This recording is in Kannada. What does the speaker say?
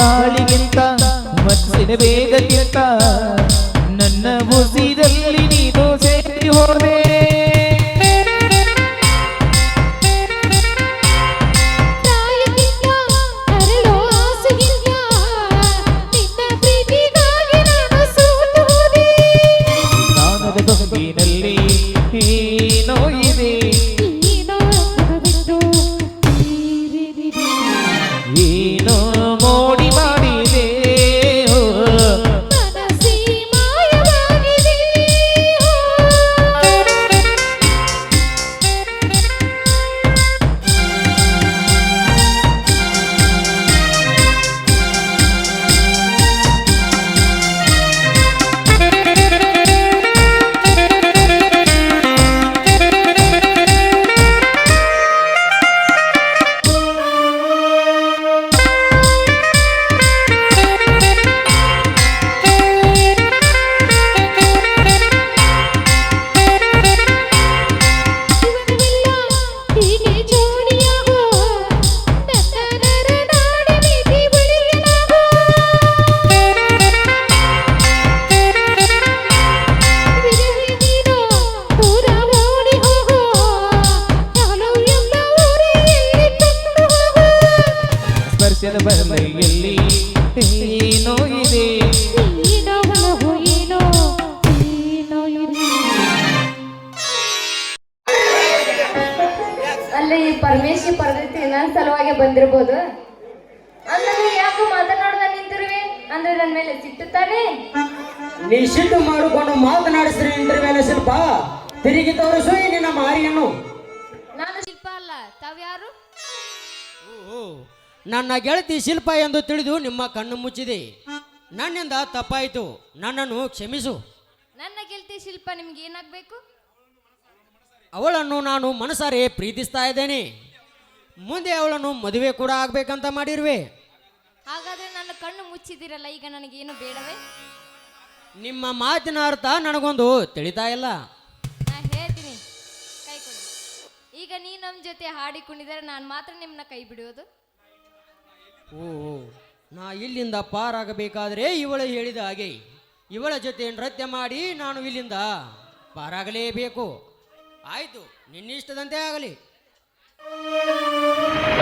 ಗಾಳಿಗಿಂತ ಮನಸ್ಸಿನ ವೇಗಕ್ಕಿಂತ ನನ್ನ ಮುಸಿದಲ್ಲಿ ನೀನು ಸೇರಿ ಹೋದೆ. ಸ್ಪರ್ಶದ ಬಲೆಯಲ್ಲಿ ಏನೋ ಇದೆ. ಏನೋ ಒಲವು ಏನೋ ಏನೋ ಇದೆ ಅಲ್ಲಿ ಈ ಪರಮೇಶಿ ಪರದೈತಿ ನನ್ನ ಸಲುವಾಗಿ ಬಂದಿರ್ಬೋದು. ಅಂದ್ರೆ ಯಾಕೆ ಮಾತನಾಡ್ದ ನಿಂತಿರುವೆ? ಅಂದ್ರೆ ನನ್ನ ಮೇಲೆ ಸಿಟ್ಟು ತಾನೇ? ನೀ ಸಿಟ್ಟು ಮಾಡಿಕೊಂಡು ಮಾತನಾಡಿಸ್ರಿ ಇಂಟರ್ವ್ಯೂನ ಶಿಲ್ಪ? ತಿರುಗಿ ತೋರಿಸು ನಿನ್ನ ಮಾರಿಯನ್ನು. ನಾನು ಶಿಲ್ಪ ಅಲ್ಲ. ತಾವ್ಯಾರು? ನನ್ನ ಗೆಳತಿ ಶಿಲ್ಪ ಎಂದು ತಿಳಿದು ನಿಮ್ಮ ಕಣ್ಣು ಮುಚ್ಚಿದೆ. ನನ್ನಿಂದ ತಪ್ಪಾಯಿತು. ನನ್ನನ್ನು ಕ್ಷಮಿಸು. ನನ್ನ ಗೆಳತಿ ಶಿಲ್ಪ ನಿಮ್ಗೆ ಏನಾಗಬೇಕು? ಅವಳನ್ನು ನಾನು ಮನಸಾರೆ ಪ್ರೀತಿಸ್ತಾ ಇದ್ದೇನೆ. ಮುಂದೆ ಅವಳನ್ನು ಮದುವೆ ಕೂಡ ಆಗ್ಬೇಕಂತ ಮಾಡಿರುವೆ. ಹಾಗಾದ್ರೆ ನನ್ನ ಕಣ್ಣು ಮುಚ್ಚಿದಿರಲ್ಲ ಈಗ ನನಗೇನು ಬೇಡವೇ? ನಿಮ್ಮ ಮಾತಿನ ಅರ್ಥ ನನಗೊಂದು ತಿಳಿತಾ ಇಲ್ಲ. ನಾ ಹೇಳ್ತೀನಿ. ಕೈ ಕೊಡಿ. ಈಗ ನೀ ನಮ್ಮ ಜೊತೆ ಹಾಡಿ ಕುಣಿದರೆ ನಾನು ಮಾತ್ರ ನಿಮ್ಮನ್ನ ಕೈ ಬಿಡುವುದು. ಓ ನಾ ಇಲ್ಲಿಂದ ಪಾರಾಗಬೇಕಾದರೆ ಇವಳು ಹೇಳಿದ ಹಾಗೆ. ಇವಳ ಜೊತೆ ನೃತ್ಯ ಮಾಡಿ ನಾನು ಇಲ್ಲಿಂದ ಪಾರಾಗಲೇಬೇಕು. ಆಯಿತು, ನಿನ್ನಿಷ್ಟದಂತೆ ಆಗಲಿ.